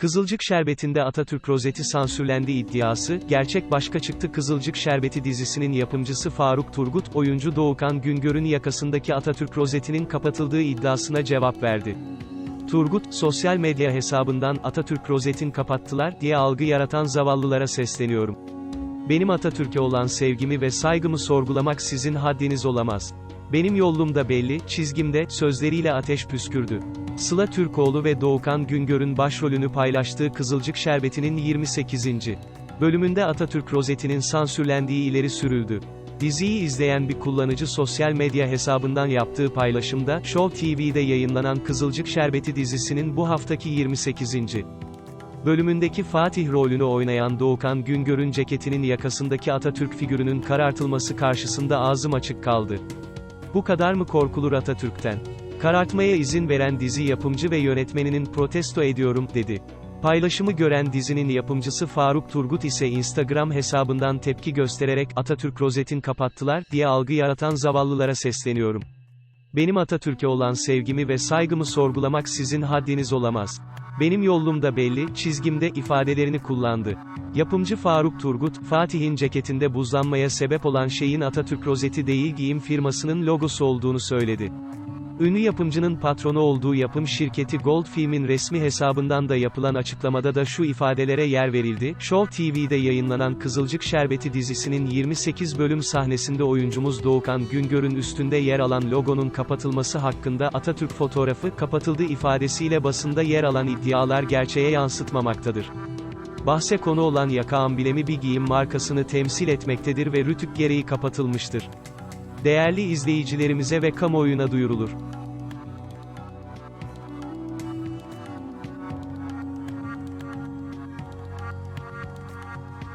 Kızılcık Şerbeti'nde Atatürk rozeti sansürlendi iddiası, gerçek başka çıktı Kızılcık Şerbeti dizisinin yapımcısı Faruk Turgut, oyuncu Doğukan Güngör'ün yakasındaki Atatürk rozetinin kapatıldığı iddiasına cevap verdi. Turgut, sosyal medya hesabından Atatürk rozetin kapattılar diye algı yaratan zavallılara sesleniyorum. Benim Atatürk'e olan sevgimi ve saygımı sorgulamak sizin haddiniz olamaz. Benim yolum da belli, çizgimde, sözleriyle ateş püskürdü. Sıla Türkoğlu ve Doğukan Güngör'ün başrolünü paylaştığı Kızılcık Şerbeti'nin 28. bölümünde Atatürk rozetinin sansürlendiği ileri sürüldü. Diziyi izleyen bir kullanıcı sosyal medya hesabından yaptığı paylaşımda, Show TV'de yayınlanan Kızılcık Şerbeti dizisinin bu haftaki 28. bölümündeki Fatih rolünü oynayan Doğukan Güngör'ün ceketinin yakasındaki Atatürk figürünün karartılması karşısında ağzım açık kaldı. Bu kadar mı korkulur Atatürk'ten? Karartmaya izin veren dizi yapımcı ve yönetmeninin protesto ediyorum, dedi. Paylaşımı gören dizinin yapımcısı Faruk Turgut ise Instagram hesabından tepki göstererek Atatürk rozetin kapattılar diye algı yaratan zavallılara sesleniyorum. Benim Atatürk'e olan sevgimi ve saygımı sorgulamak sizin haddiniz olamaz. Benim yolum da belli, çizgimde ifadelerini kullandı. Yapımcı Faruk Turgut, Fatih'in ceketinde buzlanmaya sebep olan şeyin Atatürk rozeti değil giyim firmasının logosu olduğunu söyledi. Ünlü yapımcının patronu olduğu yapım şirketi Gold Film'in resmi hesabından da yapılan açıklamada da şu ifadelere yer verildi. Show TV'de yayınlanan Kızılcık Şerbeti dizisinin 28 bölüm sahnesinde oyuncumuz Doğukan Güngör'ün üstünde yer alan logonun kapatılması hakkında Atatürk fotoğrafı kapatıldı ifadesiyle basında yer alan iddialar gerçeğe yansıtmamaktadır. Bahse konu olan yaka amblemi bir giyim markasını temsil etmektedir ve rütük gereği kapatılmıştır. Değerli izleyicilerimize ve kamuoyuna duyurulur.